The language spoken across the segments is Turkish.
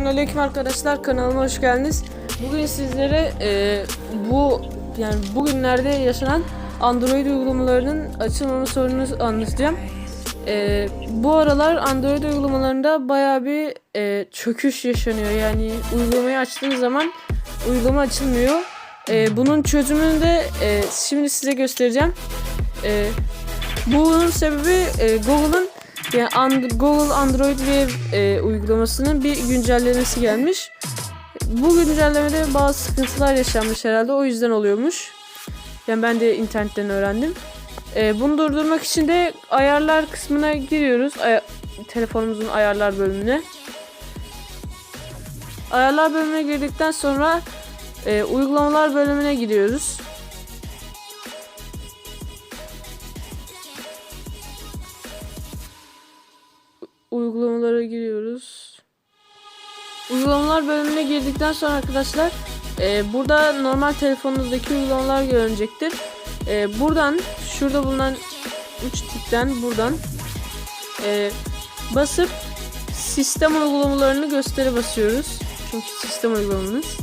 Selamünaleyküm arkadaşlar kanalıma hoş geldiniz. Bugün sizlere e, bu yani bugünlerde yaşanan Android uygulamalarının açılmama sorununu anlatacağım. E, bu aralar Android uygulamalarında baya bir e, çöküş yaşanıyor. Yani uygulamayı açtığınız zaman uygulama açılmıyor. E, bunun çözümünü de e, şimdi size göstereceğim. E, bunun sebebi e, Google'ın yani And- Google Android Wear e, uygulamasının bir güncellemesi gelmiş. Bu güncellemede bazı sıkıntılar yaşanmış herhalde. O yüzden oluyormuş. Yani ben de internetten öğrendim. E, bunu durdurmak için de ayarlar kısmına giriyoruz. Ay- telefonumuzun ayarlar bölümüne. Ayarlar bölümüne girdikten sonra e, uygulamalar bölümüne giriyoruz. Uygulamalara giriyoruz. Uygulamalar bölümüne girdikten sonra arkadaşlar e, burada normal telefonunuzdaki uygulamalar görünecektir. E, buradan şurada bulunan 3 tipten buradan e, basıp sistem uygulamalarını gösteri basıyoruz. Çünkü sistem uygulamamız.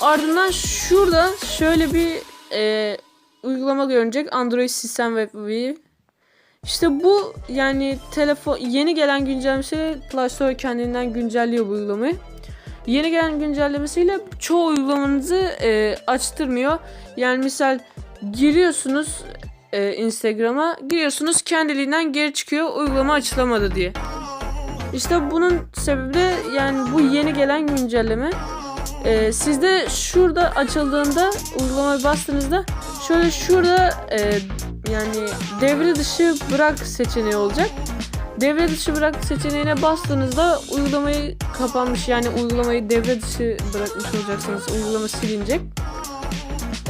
Ardından şurada şöyle bir e, uygulama görünecek. Android Sistem Web. İşte bu yani telefon yeni gelen güncellemesi Play Store kendinden güncelliyor bu uygulamayı. Yeni gelen güncellemesiyle çoğu uygulamanızı e, açtırmıyor. Yani misal giriyorsunuz e, Instagram'a giriyorsunuz kendiliğinden geri çıkıyor uygulama açılamadı diye. İşte bunun sebebi de yani bu yeni gelen güncelleme. E, sizde şurada açıldığında uygulamayı bastığınızda şöyle şurada e, yani devre dışı bırak seçeneği olacak. Devre dışı bırak seçeneğine bastığınızda uygulamayı kapanmış yani uygulamayı devre dışı bırakmış olacaksınız. Uygulama silinecek.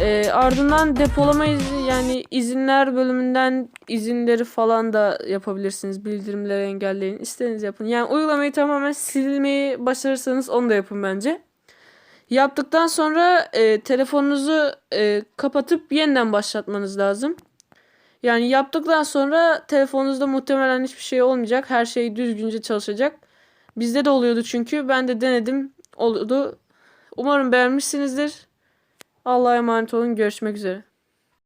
Ee, ardından depolama izi yani izinler bölümünden izinleri falan da yapabilirsiniz. Bildirimleri engelleyin. İstediğiniz yapın. Yani uygulamayı tamamen silmeyi başarırsanız onu da yapın bence. Yaptıktan sonra e, telefonunuzu e, kapatıp yeniden başlatmanız lazım. Yani yaptıktan sonra telefonunuzda muhtemelen hiçbir şey olmayacak. Her şey düzgünce çalışacak. Bizde de oluyordu çünkü. Ben de denedim. Oldu. Umarım beğenmişsinizdir. Allah'a emanet olun. Görüşmek üzere.